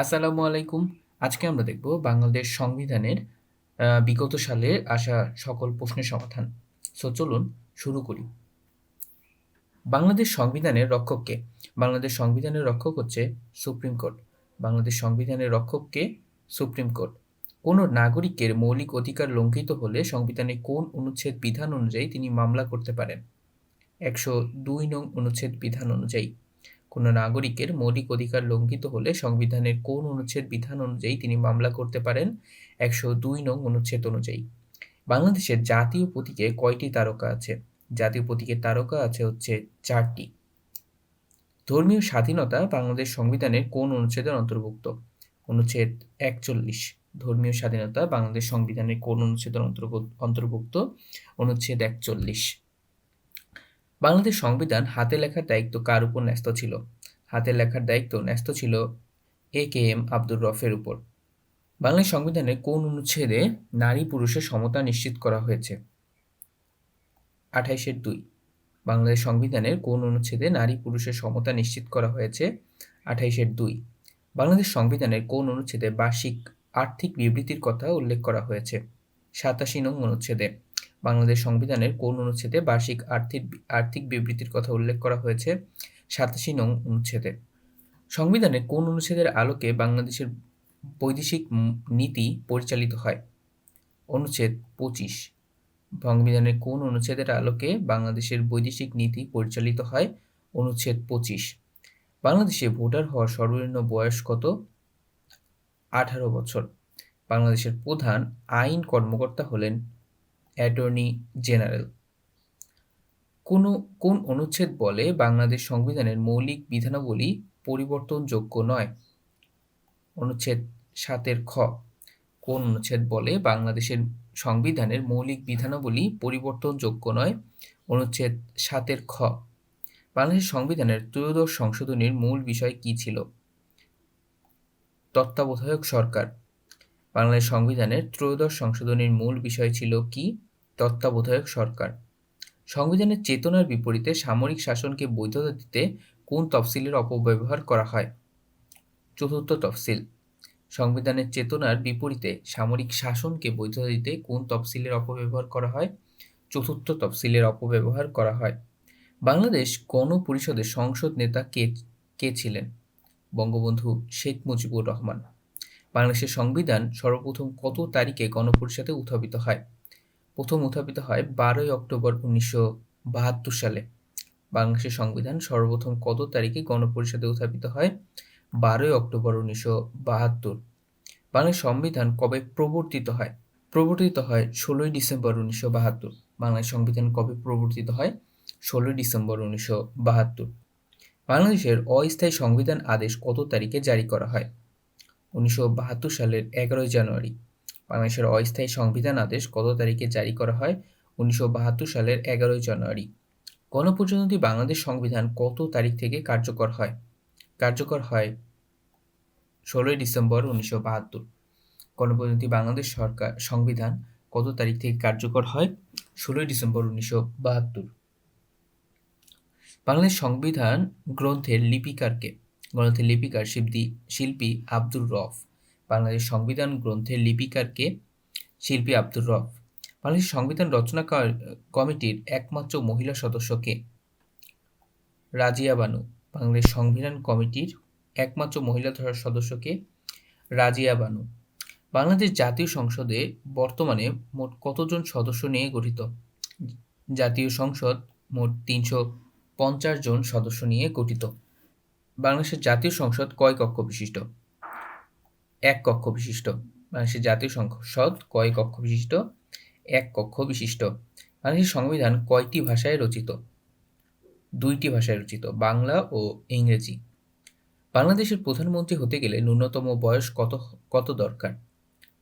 আসসালামু আলাইকুম আজকে আমরা দেখব বাংলাদেশ সংবিধানের বিগত সালে আসা সকল প্রশ্নের সমাধান। সো চলুন শুরু করি। বাংলাদেশ সংবিধানের রক্ষককে, বাংলাদেশ সংবিধানের রক্ষক হচ্ছে সুপ্রিম কোর্ট। বাংলাদেশ সংবিধানের রক্ষককে সুপ্রিম কোর্ট। কোনো নাগরিকের মৌলিক অধিকার লঙ্ঘিত হলে সংবিধানে কোন অনুচ্ছেদ বিধান অনুযায়ী তিনি মামলা করতে পারেন? একশো দুই নং অনুচ্ছেদ বিধান অনুযায়ী। কোনো নাগরিকের মৌলিক অধিকার লঙ্ঘিত হলে সংবিধানের কোন অনুচ্ছেদ বিধান অনুযায়ী তিনি মামলা করতে পারেন? একশো দুই নং অনুচ্ছেদ অনুযায়ী। বাংলাদেশের জাতীয় প্রতীকে কয়টি তারকা আছে? জাতীয় প্রতীকের তারকা আছে হচ্ছে চারটি। ধর্মীয় স্বাধীনতা বাংলাদেশ সংবিধানের কোন অনুচ্ছেদের অন্তর্ভুক্ত? অনুচ্ছেদ একচল্লিশ। ধর্মীয় স্বাধীনতা বাংলাদেশ সংবিধানের কোন অনুচ্ছেদের অন্তর্ভুক্ত? অনুচ্ছেদ একচল্লিশ। বাংলাদেশ সংবিধান হাতে লেখার দায়িত্ব কার উপর ন্যস্ত ছিল? হাতে লেখার দায়িত্ব ন্যস্ত ছিল এ কে এম আব্দুর রফের উপর। বাংলাদেশ সংবিধানে কোন অনুচ্ছেদে নারী পুরুষের সমতা নিশ্চিত করা হয়েছে? আঠাইশের দুই। বাংলাদেশ সংবিধানের কোন অনুচ্ছেদে নারী পুরুষের সমতা নিশ্চিত করা হয়েছে? আঠাইশের দুই। বাংলাদেশ সংবিধানের কোন অনুচ্ছেদে বার্ষিক আর্থিক বিবৃতির কথা উল্লেখ করা হয়েছে? সাতাশি নং অনুচ্ছেদে। বাংলাদেশ সংবিধানের কোন অনুচ্ছেদে বার্ষিক আর্থিক আর্থিক বিবৃতির কথা উল্লেখ করা হয়েছে? সাতাশি নং অনুচ্ছেদে। সংবিধানে কোন অনুচ্ছেদের আলোকে বাংলাদেশের বৈদেশিক নীতি পরিচালিত হয়? অনুচ্ছেদ পঁচিশ। সংবিধানের কোন অনুচ্ছেদের আলোকে বাংলাদেশের বৈদেশিক নীতি পরিচালিত হয়? অনুচ্ছেদ পঁচিশ। বাংলাদেশে ভোটার হওয়ার সর্বনিম্ন বয়স কত? আঠারো বছর। বাংলাদেশের প্রধান আইন কর্মকর্তা হলেন অ্যাটর্নি জেনারেল। কোনো, কোন অনুচ্ছেদ বলে বাংলাদেশ সংবিধানের মৌলিক বিধানাবলী পরিবর্তনযোগ্য নয়? অনুচ্ছেদ সাতের খ। কোন অনুচ্ছেদ বলে বাংলাদেশের সংবিধানের মৌলিক বিধানাবলী পরিবর্তনযোগ্য নয়? অনুচ্ছেদ সাতের খ। বাংলাদেশ সংবিধানের ত্রয়োদশ সংশোধনীর মূল বিষয় কি ছিল? তত্ত্বাবধায়ক সরকার। বাংলাদেশ সংবিধানের ত্রয়োদশ সংশোধনীর মূল বিষয় ছিল কি? তত্ত্বাবধায়ক সরকার। সংবিধানের চেতনার বিপরীতে সামরিক শাসনকে বৈধতা দিতে কোন তফসিলের অপব্যবহার করা হয়? চতুর্থ তফসিল। সংবিধানের চেতনার বিপরীতে সামরিক শাসনকে বৈধতা দিতে কোন তফসিলের অপব্যবহার করা হয়? চতুর্থ তফসিলের অপব্যবহার করা হয়। বাংলাদেশ গণপরিষদের সংসদ নেতা কে কে ছিলেন? বঙ্গবন্ধু শেখ মুজিবুর রহমান। বাংলাদেশের সংবিধান সর্বপ্রথম কত তারিখে গণপরিষদে উত্থাপিত হয়? প্রথম উত্থাপিত হয় বারোই অক্টোবর উনিশশো বাহাত্তর সালে। বাংলাদেশের সংবিধান সর্বপ্রথম কত তারিখে গণপরিষদে উত্থাপিত হয়? বারোই অক্টোবর উনিশশো বাহাত্তর। বাংলাদেশ সংবিধান কবে প্রবর্তিত হয়? প্রবর্তিত হয় ষোলোই ডিসেম্বর উনিশশো বাহাত্তর। বাংলাদেশ সংবিধান কবে প্রবর্তিত হয়? ষোলোই ডিসেম্বর উনিশশো বাহাত্তর। বাংলাদেশের অস্থায়ী সংবিধান আদেশ কত তারিখে জারি করা হয়? উনিশশো বাহাত্তর সালের এগারোই জানুয়ারি। বাংলাদেশের অস্থায়ী সংবিধান আদেশ কত তারিখে জারি করা হয়? উনিশশো বাহাত্তর সালের এগারোই জানুয়ারি। গণপ্রজাতন্ত্রী বাংলাদেশ সংবিধান কত তারিখ থেকে কার্যকর হয়? কার্যকর হয় ষোলোই ডিসেম্বর উনিশশো বাহাত্তর। গণপ্রজাতন্ত্রী বাংলাদেশ সরকার সংবিধান কত তারিখ থেকে কার্যকর হয়? ষোলোই ডিসেম্বর উনিশশো বাহাত্তর। বাংলাদেশ সংবিধান গ্রন্থের লিপিকারকে গ্রন্থের লিপিকার শিল্পী শিল্পী আব্দুর রফ। বাংলাদেশ সংবিধান গ্রন্থের লিপিকারকে শিল্পী আব্দুর রফ। বাংলাদেশ সংবিধান রচনা কমিটির একমাত্র মহিলা সদস্যকে রাজিয়া বানু। বাংলাদেশ সংবিধান কমিটির একমাত্র মহিলা সদস্যকে রাজিয়া বানু। বাংলাদেশ জাতীয় সংসদে বর্তমানে মোট কতজন সদস্য নিয়ে গঠিত? জাতীয় সংসদ মোট তিনশো পঞ্চাশ জন সদস্য নিয়ে গঠিত। বাংলাদেশের জাতীয় সংসদ কয় কক্ষ বিশিষ্ট? এক কক্ষ বিশিষ্ট। বাংলাদেশের জাতীয় সংসদ কয় কক্ষ বিশিষ্ট? এক কক্ষ বিশিষ্ট। বাংলাদেশের সংবিধান কয়টি ভাষায় রচিত? দুইটি ভাষায় রচিত, বাংলা ও ইংরেজি। বাংলাদেশের প্রধানমন্ত্রী হতে গেলে ন্যূনতম বয়স কত কত দরকার?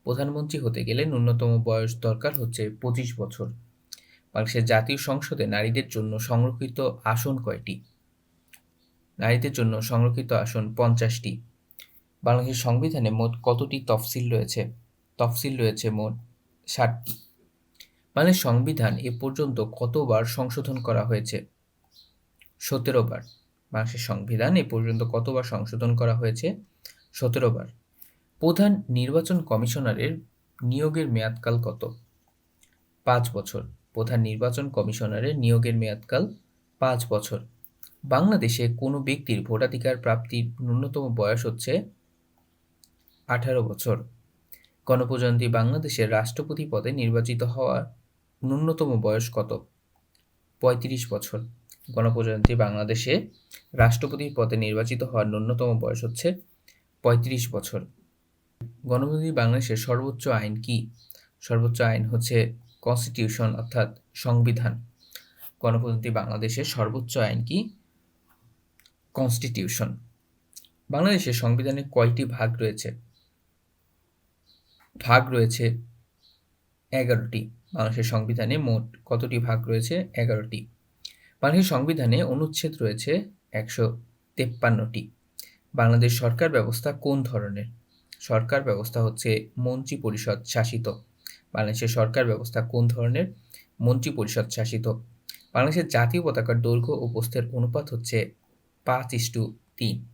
প্রধানমন্ত্রী হতে গেলে ন্যূনতম বয়স দরকার হচ্ছে পঁচিশ বছর। বাংলাদেশের জাতীয় সংসদে নারীদের জন্য সংরক্ষিত আসন কয়টি? নারীদের জন্য সংরক্ষিত আসন পঞ্চাশটি। বাংলাদেশের সংবিধানে মোট কতটি তফসিল রয়েছে? তফসিল রয়েছে মোট ষাটটি। বাংলাদেশ সংবিধান এ পর্যন্ত কতবার সংশোধন করা হয়েছে? সতেরো বার বাংলাদেশের সংবিধান এ পর্যন্ত কতবার সংশোধন করা হয়েছে? সতেরো বার প্রধান নির্বাচন কমিশনারের নিয়োগের মেয়াদকাল কত? পাঁচ বছর। প্রধান নির্বাচন কমিশনারের নিয়োগের মেয়াদকাল পাঁচ বছর। বাংলাদেশে কোনো ব্যক্তির ভোটাধিকার প্রাপ্তির ন্যূনতম বয়স হচ্ছে আঠারো বছর। গণপ্রজাতন্ত্রী বাংলাদেশের রাষ্ট্রপতি পদে নির্বাচিত হওয়ার ন্যূনতম বয়স কত? পঁয়ত্রিশ বছর। গণপ্রজাতন্ত্রী বাংলাদেশে রাষ্ট্রপতি পদে নির্বাচিত হওয়ার ন্যূনতম বয়স হচ্ছে পঁয়ত্রিশ বছর। গণপ্রজাতন্ত্রী বাংলাদেশের সর্বোচ্চ আইন কি? সর্বোচ্চ আইন হচ্ছে কনস্টিটিউশন অর্থাৎ সংবিধান। গণপ্রজাতন্ত্রী বাংলাদেশের সর্বোচ্চ আইন কি? কনস্টিটিউশন। বাংলাদেশের সংবিধানে কয়টি ভাগ রয়েছে? ভাগ রয়েছে এগারোটি। বাংলাদেশের সংবিধানে মোট কতটি ভাগ রয়েছে? এগারোটি। বাংলাদেশের সংবিধানে অনুচ্ছেদ রয়েছে একশো তেপ্পান্নটি। বাংলাদেশ সরকার ব্যবস্থা কোন ধরনের? সরকার ব্যবস্থা হচ্ছে মন্ত্রী পরিষদ শাসিত। বাংলাদেশের সরকার ব্যবস্থা কোন ধরনের? মন্ত্রী পরিষদ শাসিত। বাংলাদেশের জাতীয় পতাকার দৈর্ঘ্য ও প্রস্থের অনুপাত হচ্ছে পাঁচ ইস্টু তিন।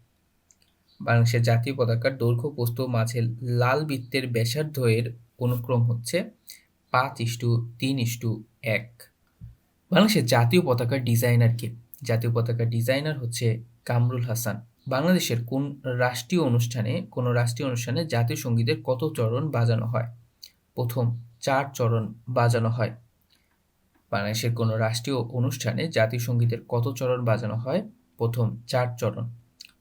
বাংলাদেশের জাতীয় পতাকার দৈর্ঘ্য প্রস্থ মাঝে লাল বৃত্তের ব্যাসার্ধ এর অনুক্রম হচ্ছে পাঁচ ইস্টু তিন ইস্টু এক। বাংলাদেশের জাতীয় পতাকার ডিজাইনার কে? জাতীয় পতাকার ডিজাইনার হচ্ছে কামরুল হাসান। বাংলাদেশের কোন রাষ্ট্রীয় অনুষ্ঠানে, কোনো রাষ্ট্রীয় অনুষ্ঠানে জাতীয় সঙ্গীতের কত চরণ বাজানো হয়? প্রথম চার চরণ বাজানো হয়। বাংলাদেশের কোনো রাষ্ট্রীয় অনুষ্ঠানে জাতীয় সঙ্গীতের কত চরণ বাজানো হয়? প্রথম চার চরণ।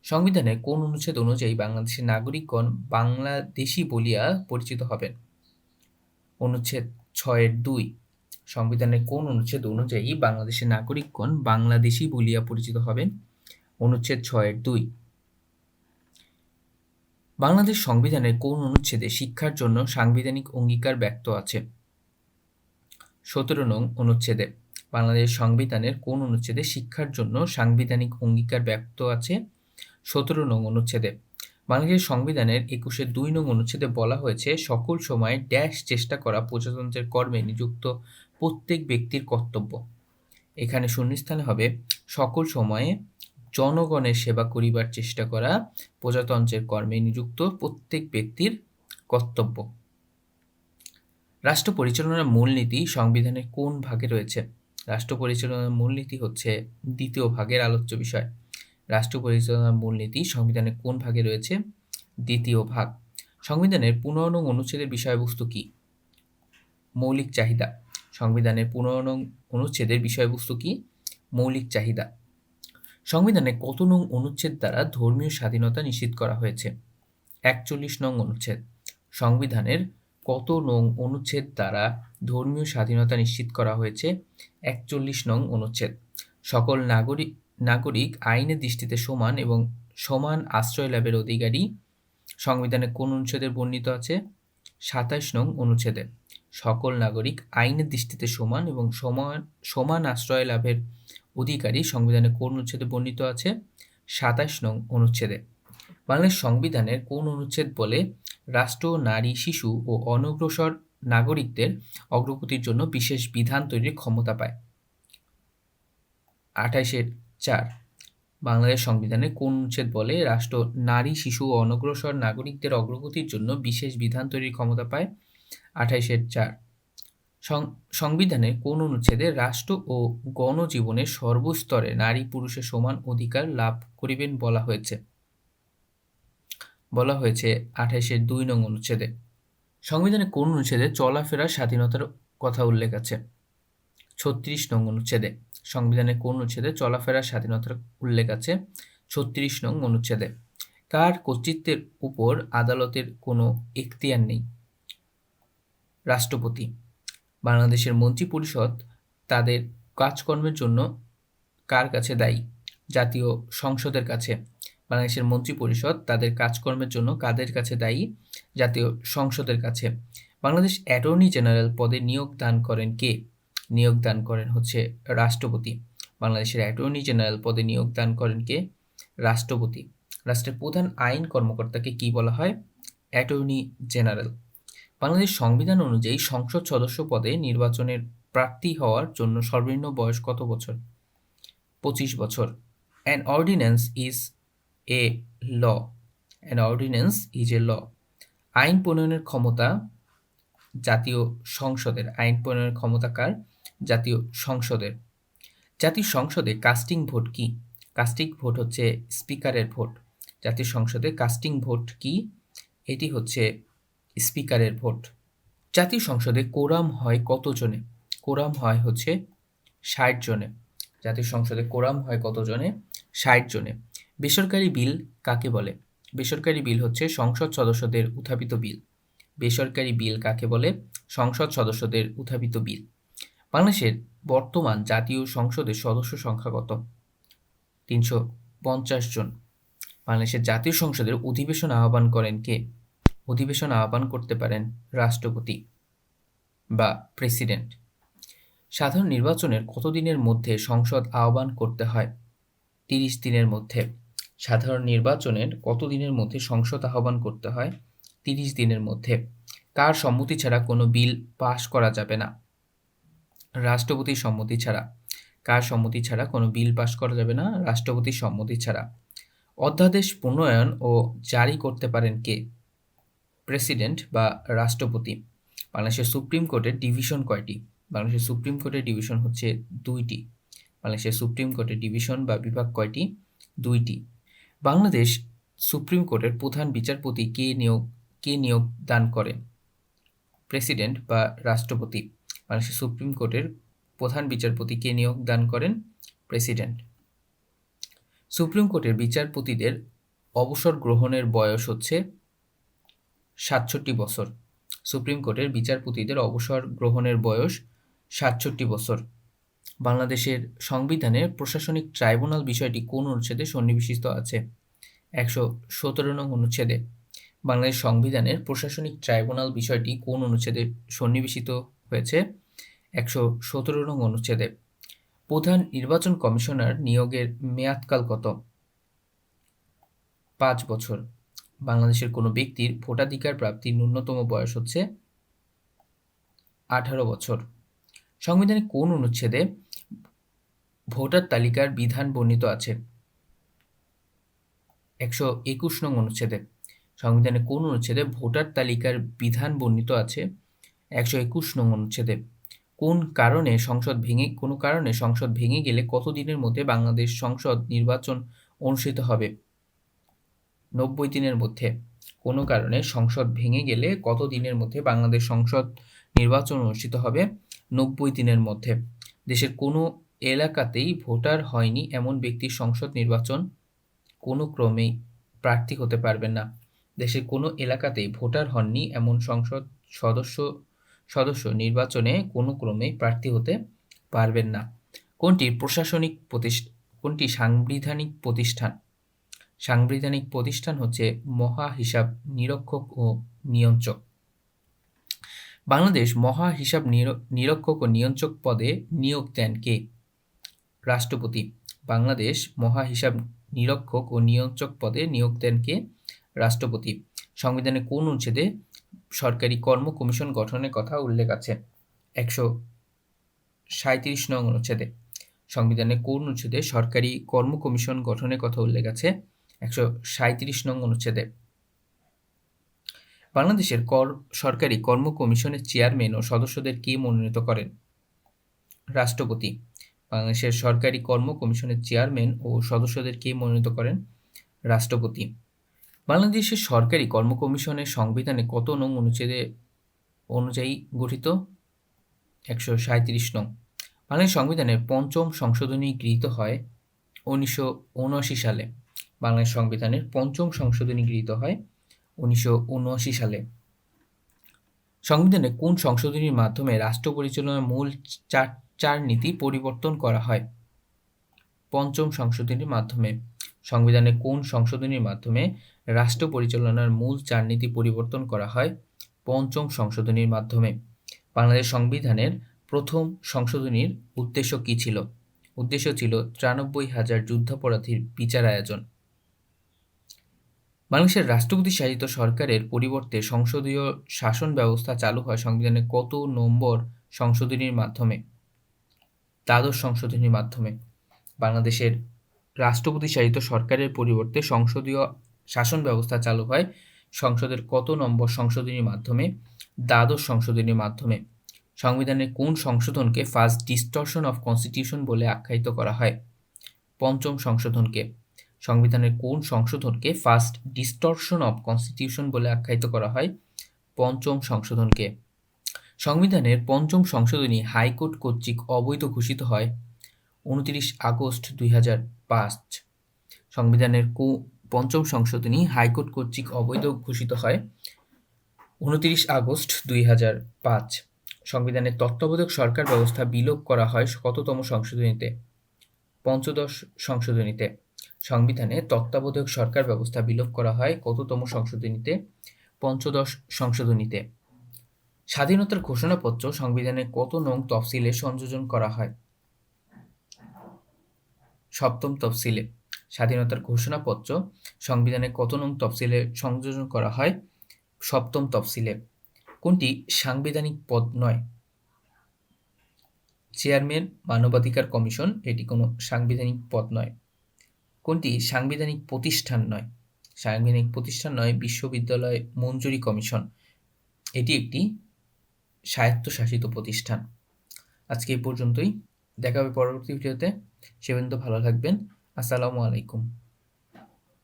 সংবিধানে কোন অনুচ্ছেদ অনুযায়ী বাংলাদেশের নাগরিকগণ বাংলাদেশি বলিয়া পরিচিত হবেন? অনুচ্ছেদ ছয়ের দুই। সংবিধানের কোন অনুচ্ছেদ অনুযায়ী বাংলাদেশের নাগরিকগণ বাংলাদেশি বলিয়া পরিচিত হবেন? অনুচ্ছেদ ছয়ের দুই। বাংলাদেশ সংবিধানের কোন অনুচ্ছেদে শিক্ষার জন্য সাংবিধানিক অঙ্গীকার ব্যক্ত আছে? সতেরো নং অনুচ্ছেদে। বাংলাদেশ সংবিধানের কোন অনুচ্ছেদে শিক্ষার জন্য সাংবিধানিক অঙ্গীকার ব্যক্ত আছে? সতেরো নং অনুচ্ছেদে। বাংলাদেশ সংবিধানের একুশে দুই নং অনুচ্ছেদে বলা হয়েছে, সকল সময় ড্যাশ চেষ্টা করা প্রজাতন্ত্রের কর্মে নিযুক্ত প্রত্যেক ব্যক্তির কর্তব্য। এখানে শূন্যস্থানে হবে, সকল সময়ে জনগণের সেবা করিবার চেষ্টা করা প্রজাতন্ত্রের কর্মে নিযুক্ত প্রত্যেক ব্যক্তির কর্তব্য। রাষ্ট্র পরিচালনার মূলনীতি সংবিধানের কোন ভাগে রয়েছে? রাষ্ট্র পরিচালনার মূলনীতি হচ্ছে দ্বিতীয় ভাগের আলোচ্য বিষয়। রাষ্ট্র পরিচালনার মূলনীতি সংবিধানের কোন ভাগে রয়েছে? দ্বিতীয় ভাগ। সংবিধানের পনেরো নং অনুচ্ছেদের বিষয়বস্তু কি? মৌলিক চাহিদা। সংবিধানের পনেরো নং অনুচ্ছেদের বিষয়বস্তু কি? মৌলিক চাহিদা। সংবিধানে কত নং অনুচ্ছেদ দ্বারা ধর্মীয় স্বাধীনতা নিশ্চিত করা হয়েছে? একচল্লিশ নং অনুচ্ছেদ। সংবিধানের কত নং অনুচ্ছেদ দ্বারা ধর্মীয় স্বাধীনতা নিশ্চিত করা হয়েছে? একচল্লিশ নং অনুচ্ছেদ। সকল নাগরিক নাগরিক আইনের দৃষ্টিতে সমান এবং সমান আশ্রয় লাভের অধিকারী। সংবিধানে কোন অনুচ্ছেদে বর্ণিত আছে? সাতাশ নং অনুচ্ছেদে। সকল নাগরিক আইনের দৃষ্টিতে সমান এবং সমান সমান আশ্রয় লাভের অধিকারী সংবিধানে কোন অনুচ্ছেদে বর্ণিত আছে? সাতাশ নং অনুচ্ছেদে। বাংলাদেশ সংবিধানের কোন অনুচ্ছেদ বলে রাষ্ট্র, নারী, শিশু ও অনগ্রসর নাগরিকদের অগ্রগতির জন্য বিশেষ বিধান তৈরির ক্ষমতা পায়। আঠাইশের চার, বাংলাদেশ সংবিধানে কোন অনুচ্ছেদ বলে রাষ্ট্র, নারী, শিশু ও অনগ্রসর নাগরিকদের অগ্রগতির জন্য বিশেষ বিধান তৈরির ক্ষমতা পায়? আঠাইশের চার সংবিধানের কোন অনুচ্ছেদে রাষ্ট্র ও গণজীবনের সর্বস্তরে নারী পুরুষের সমান অধিকার লাভ করিবেন বলা হয়েছে? বলা হয়েছে আঠাইশের দুই নং অনুচ্ছেদে। সংবিধানে কোন অনুচ্ছেদে চলাফেরার স্বাধীনতার কথা উল্লেখ আছে? ছত্রিশ নং অনুচ্ছেদে। সংবিধানের কোন অনুচ্ছেদে চলাফেরার স্বাধীনতার উল্লেখ আছে? ছত্রিশ নং অনুচ্ছেদে। কার কর্তৃত্বের উপর আদালতের কোনো এখতিয়ার নেই? রাষ্ট্রপতি। বাংলাদেশের মন্ত্রী পরিষদ তাদের কাজকর্মের জন্য কার কাছে দায়ী? জাতীয় সংসদের কাছে। বাংলাদেশের মন্ত্রিপরিষদ তাদের কাজকর্মের জন্য কাদের কাছে দায়ী? জাতীয় সংসদের কাছে। বাংলাদেশ অ্যাটর্নি জেনারেল পদে নিয়োগ দান করেন কে? নিয়োগ দান করেন হচ্ছে রাষ্ট্রপতি। বাংলাদেশের অ্যাটর্নি জেনারেল পদে নিয়োগ দান করেন কে? রাষ্ট্রপতি। রাষ্ট্রের প্রধান আইন কর্মকর্তাকে কি বলা হয়? Attorney general. বাংলাদেশ সংবিধান অনুযায়ী সংসদ সদস্য পদে নির্বাচনের প্রার্থী হওয়ার জন্য সর্বনিম্ন বয়স কত বছর? পঁচিশ বছর। An ordinance is a law. An ordinance is a law আইন প্রণয়নের ক্ষমতা জাতীয় সংসদের। আইন প্রণয়নের ক্ষমতা কার? জাতীয় সংসদের। জাতীয় সংসদে কাস্টিং ভোট কি? কাস্টিং ভোট হচ্ছে স্পিকারের ভোট জাতীয় সংসদে কাস্টিং ভোট কি? এটি হচ্ছে স্পিকারের ভোট জাতীয় সংসদে কোরাম হয় কত জনে কোরাম হয় হচ্ছে ষাট জনে। জাতীয় সংসদে কোরাম হয় কত জনে ষাট জনে। বেসরকারি বিল কাকে বলে? বেসরকারি বিল হচ্ছে সংসদ সদস্যদের উত্থাপিত বিল। বেসরকারি বিল কাকে বলে? সংসদ সদস্যদের উত্থাপিত বিল। বাংলাদেশের বর্তমান জাতীয় সংসদের সদস্য সংখ্যা কত? তিনশো পঞ্চাশ জন। বাংলাদেশের জাতীয় সংসদের অধিবেশন আহ্বান করেন কে? অধিবেশন আহ্বান করতে পারেন রাষ্ট্রপতি বা প্রেসিডেন্ট। সাধারণ নির্বাচনের কত দিনের মধ্যে সংসদ আহ্বান করতে হয়? তিরিশ দিনের মধ্যে। সাধারণ নির্বাচনের কত দিনের মধ্যে সংসদ আহ্বান করতে হয়? তিরিশ দিনের মধ্যে। কার সম্মতি ছাড়া কোনো বিল পাশ করা যাবে না? রাষ্ট্রপতির সম্মতি ছাড়া। কার সম্মতি ছাড়া কোনো বিল পাশ করা যাবে না? রাষ্ট্রপতির সম্মতি ছাড়া। অধ্যাদেশ প্রণয়ন ও জারি করতে পারেন কে? প্রেসিডেন্ট বা রাষ্ট্রপতি। বাংলাদেশের সুপ্রিম কোর্টের ডিভিশন কয়টি? বাংলাদেশের সুপ্রিম কোর্টের ডিভিশন হচ্ছে দুইটি। বাংলাদেশের সুপ্রিম কোর্টের ডিভিশন বা বিভাগ কয়টি? দুইটি। বাংলাদেশ সুপ্রিম কোর্টের প্রধান বিচারপতি কে নিয়োগ কে নিয়োগ দান করেন? প্রেসিডেন্ট বা রাষ্ট্রপতি? বাংলাদেশের সুপ্রিম কোর্টের প্রধান বিচারপতি কে নিয়োগ দান করেন? প্রেসিডেন্ট। সুপ্রিম কোর্টের বিচারপতিদের অবসর গ্রহণের বয়স হচ্ছে সাতষট্টি বছর। সুপ্রিম কোর্টের বিচারপতিদের অবসর গ্রহণের বয়স সাতষট্টি বছর। বাংলাদেশের সংবিধানে প্রশাসনিক ট্রাইব্যুনাল বিষয়টি কোন অনুচ্ছেদে সন্নিবেশিত আছে? একশো সতেরো নং অনুচ্ছেদে। বাংলাদেশ সংবিধানের প্রশাসনিক ট্রাইব্যুনাল বিষয়টি কোন অনুচ্ছেদে সন্নিবেশিত হয়েছে? একশো সতেরো নং অনুচ্ছেদে। প্রধান নির্বাচন কমিশনার নিয়োগের মেয়াদকাল কত? পাঁচ বছর। বাংলাদেশের কোনো ব্যক্তির ভোটাধিকার প্রাপ্তির ন্যূনতম বয়স হচ্ছে আঠারো বছর। সংবিধানে কোন অনুচ্ছেদে ভোটার তালিকার বিধান বর্ণিত আছে? একশো একুশ নং অনুচ্ছেদে। সংবিধানে কোন অনুচ্ছেদে ভোটার তালিকার বিধান বর্ণিত আছে? একশো একুশ নং অনুচ্ছেদে। কোন কারণে সংসদ ভেঙে, কোনো কারণে সংসদ ভেঙে গেলে কত দিনের মধ্যে বাংলাদেশ সংসদ নির্বাচন অনুষ্ঠিত হবে? নব্বই দিনের মধ্যে। কোনো কারণে সংসদ ভেঙে গেলে কত দিনের মধ্যে বাংলাদেশ সংসদ নির্বাচন অনুষ্ঠিত হবে? নব্বই দিনের মধ্যে। দেশের কোনো এলাকাতেই ভোটার হয়নি এমন ব্যক্তির সংসদ নির্বাচন কোনো ক্রমেই প্রার্থী হতে পারবেন না। দেশের কোনো এলাকাতেই ভোটার হননি এমন সংসদ সদস্য সদস্য নির্বাচনে কোনো ক্রমেই প্রার্থী হতে পারবেন না। কোনটি প্রশাসনিক প্রতিষ্ঠা, কোনটি সাংবিধানিক প্রতিষ্ঠান? সাংবিধানিক প্রতিষ্ঠান হচ্ছে মহা হিসাব নিরীক্ষক ও নিয়ন্ত্রক। বাংলাদেশ মহা হিসাব নিরক্ষক ও নিয়ন্ত্রক পদে নিয়োগ দেন কে? রাষ্ট্রপতি। বাংলাদেশ মহা হিসাব নিরক্ষক ও নিয়ন্ত্রক পদে নিয়োগ দেন কে? রাষ্ট্রপতি। সংবিধানে কোন অনুচ্ছেদে সরকারি কর্ম কমিশন গঠনের কথা উল্লেখ আছে? একশো সাঁত্রিশ নং অনুচ্ছেদে। সংবিধানে কোন অনুচ্ছেদে সরকারি কর্ম কমিশন গঠনের কথা উল্লেখ আছে? একশো সাঁত্রিশ নং অনুচ্ছেদে। বাংলাদেশের কর, সরকারি কর্ম কমিশনের চেয়ারম্যান ও সদস্যদের কে মনোনীত করেন? রাষ্ট্রপতি। বাংলাদেশের সরকারি কর্ম কমিশনের চেয়ারম্যান ও সদস্যদের কে মনোনীত করেন? রাষ্ট্রপতি। বাংলাদেশের সরকারি কর্ম কমিশনের সংবিধানে কত নং অনুচ্ছেদে অনুযায়ী গঠিত? একশো সাঁত্রিশ নং। বাংলাদেশ সংবিধানের পঞ্চম সংশোধনী গৃহীত হয় উনিশশো উনআশি সালে। বাংলাদেশ সংবিধানের পঞ্চম সংশোধনী গৃহীত হয় উনিশশো উনআশি সালে। সংবিধানে কোন সংশোধনীর মাধ্যমে রাষ্ট্র পরিচালনার মূল চার চার নীতি পরিবর্তন করা হয়? পঞ্চম সংশোধনীর মাধ্যমে। সংবিধানে কোন সংশোধনীর মাধ্যমে রাষ্ট্র পরিচালনার মূল চার নীতি পরিবর্তন করা হয়? পঞ্চম সংশোধনীর মাধ্যমে। বাংলাদেশ সংবিধানের প্রথম সংশোধনীর উদ্দেশ্য কী ছিল? উদ্দেশ্য ছিল ত্রানব্বই হাজার যুদ্ধাপরাধীর বিচার আয়োজন। বাংলাদেশের রাষ্ট্রপতি শাসিত সরকারের পরিবর্তে সংসদীয় শাসন ব্যবস্থা চালু হয় সংবিধানের কত নম্বর সংশোধনীর মাধ্যমে? দ্বাদশ সংশোধনীর মাধ্যমে। বাংলাদেশের রাষ্ট্রপতি শাসিত সরকারের পরিবর্তে সংসদীয় শাসন ব্যবস্থা চালু হয় সংসদের কত নম্বর সংশোধনীর মাধ্যমে? দ্বাদশ সংশোধনীর মাধ্যমে। সংবিধানের কোন সংশোধনকে ফার্স্ট ডিস্টর্শন অফ কনস্টিটিউশন বলে আখ্যায়িত করা হয়? পঞ্চম সংশোধনকে। সংবিধানের কোন সংশোধনকে ফার্স্ট ডিস্টরশন অফ কনস্টিটিউশন বলে আখ্যায়িত করা হয়? পঞ্চম সংশোধনকে। সংবিধানের পঞ্চম সংশোধনী হাইকোর্ট কর্তৃক অবৈধ ঘোষিত হয় উনত্রিশ আগস্ট দুই হাজার পাঁচ। সংবিধানের কো পঞ্চম সংশোধনী হাইকোর্ট কর্তৃক অবৈধ ঘোষিত হয় উনত্রিশ আগস্ট দুই হাজার পাঁচ। সংবিধানের তত্ত্বাবধায়ক সরকার ব্যবস্থা বিলোপ করা হয় কততম সংশোধনীতে, পঞ্চদশ সংশোধনীতে। সংবিধানে তত্ত্বাবধায়ক সরকার ব্যবস্থা বিলোপ করা হয় কততম সংশোধনীতে? পঞ্চদশ সংশোধনীতে। স্বাধীনতার ঘোষণাপত্র সংবিধানে কত নং তফসিলে সংযোজন করা হয়? সপ্তম তফসিলে। স্বাধীনতার ঘোষণাপত্র সংবিধানে কত নং তফসিলে সংযোজন করা হয়? সপ্তম তফসিলে। কোনটি সাংবিধানিক পদ নয়? চেয়ারম্যান, মানবাধিকার কমিশন, এটি কোনো সাংবিধানিক পদ নয়। কোনটি সাংবিধানিক প্রতিষ্ঠান নয়? সাংবিধানিক প্রতিষ্ঠান নয়, বিশ্ববিদ্যালয় মঞ্জুরি কমিশন। এটি একটি স্বায়ত্তশাসিত প্রতিষ্ঠান। আজকে এই পর্যন্তই। দেখা হবে পরবর্তী ভিডিওতে। সে পর্যন্ত ভালো থাকবেন। আসসালামু আলাইকুম।